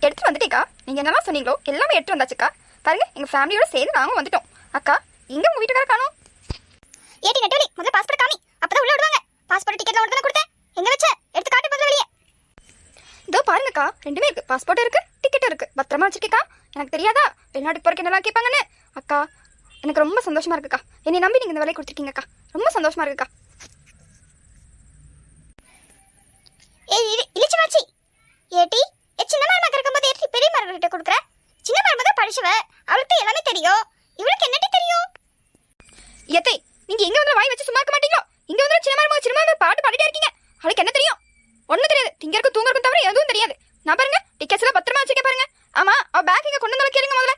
நீங்கள் என்னெல்லாம் சொன்னீங்களோ எல்லாமே எடுத்து வந்தாச்சுக்கா. பாருங்க எங்கள் ஃபேமிலியோட சேர்ந்து நாங்களும் வந்துட்டோம். அக்கா இங்கே உங்கள் வீட்டுக்கார காணும். ஏடி நெட்டவலி முதல்ல பாஸ்போர்ட் காமி. அப்பதான் உள்ள விடுவாங்க. பாஸ்போர்ட் டிக்கெட்ல உனக்கு கொடுத்தேன். எங்க வச்ச? எடுத்து காட்டு முதல்ல வெளியே. இதோ பாருங்கக்கா ரெண்டுமே இருக்கு. பாஸ்போர்ட் இருக்கு டிக்கெட் இருக்கு. பத்திரமா வச்சிருக்கேக்கா எனக்கு தெரியாதா? வெளிநாட்டுக்கு போகிறக்கு என்னெல்லாம் கேட்பாங்கன்னு? அக்கா எனக்கு ரொம்ப சந்தோஷமா இருக்குக்கா. என்னை நம்பி நீங்க இந்த வேலையை கொடுத்துருக்கீங்கக்கா. ரொம்ப சந்தோஷமா இருக்குக்கா ஏய் இ- இளிச்சு வாச்சி ஏடி ஏ சின்ன மருமக இருக்கும்போது ஏடி பெரிய மருமக கிட்ட கொடுக்குற? சின்ன மருமக படிச்சவ அவளுக்கு எல்லாமே தெரியும். இவளுக்கு என்னட்டி தெரியும்? எத்தை நீங்க எங்க வந்து வாய் வச்சு சும்மா இருக்க மாட்டீங்களோ? இங்க வந்து சின்ன மருமக சின்ன மருமக பாட்டு பாடிட்டே இருக்கீங்க. அவளுக்கு என்ன தெரியும்? ஒன்னும் தெரியாது. திங்கறதுக்கு தூங்குறதுக்கும் தவிர எதுவும் தெரியாது. நான் பாருங்க டிக்கெட்ஸ் எல்லாம் பத்திரமா வச்சுக்க பாருங்க. ஆமா அவ பேக் இங்க கொண்டு வந்து கேளுங்க முதல்ல.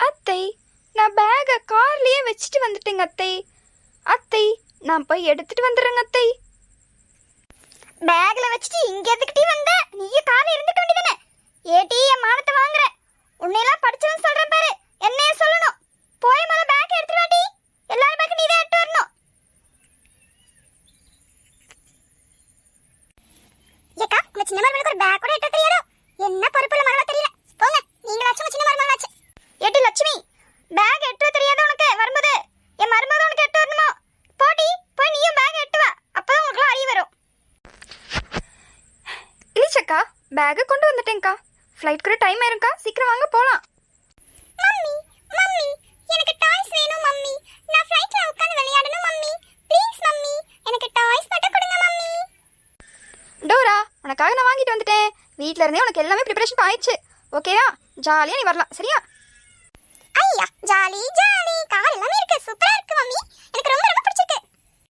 அத்தை நான் பேக்கை கார்லயே வச்சுட்டு வந்துட்டேங்க அத்தை. அத்தை நான் போய் எடுத்துட்டு வந்துடுறேங்க அத்தை. பேக்ல வச்சுட்டு இங்க எதுக்கிட்டே வந்த நீயே கார்ல இருந்துக்க வேண்டியதானே ஏடி என் மானத்தை வாங்குற உன்னையெல்லாம் படிச்சவன் சொல்றேன் பாரு என்னைய சொல்லணும் போய் முதல்ல பேக் எடுத்துட்டு வாடி எல்லாரும் பேக் நீ தான் எடுத்து வரணும் ஏக்கா உங்க சின்ன மருமகளுக்கு ஒரு பேக் கூட எடுத்து தெரியாதோ என்ன பொறுப்புள்ள மரமா தெரியல போங்க நீங்களாச்சும் உங்க சின்ன மருமகளாச்சு ஏடி லட்சுமி பேக் எடுத்து வர தெரியாதோ உனக்கு வரும்போது என் மருமக உனக்கு எடுத்து வரணுமா போடி போய் நீயும் பேக் எடுத்து வா அப்பதான் உங்களுக்கு அறிவு வரும் இலிச்சக்கா பேக்கை கொண்டு வந்துட்டேன்க்கா. ஃப்ளைட் கூட டைம் ஆயிருக்கா சீக்கிரம் வாங்க போலாம். மம்மி மம்மி எனக்கு டாய்ஸ் வேணும் மம்மி. நான் ஃளைட்ல உட்கார்ந்து விளையாடணும் மம்மி. ப்ளீஸ் மம்மி எனக்கு டாய்ஸ் மட்டும் கொடுங்க மம்மி. டோரா உனக்காக நான் வாங்கிட்டு வந்துட்டேன். வீட்ல இருந்தே உனக்கு எல்லாமே ப்ரிப்பரேஷன் ஆயிடுச்சு. ஓகேயா ஜாலியா நீ வரலாம். சரியா? ஐயா ஜாலி ஜாலி கார் எல்லாமே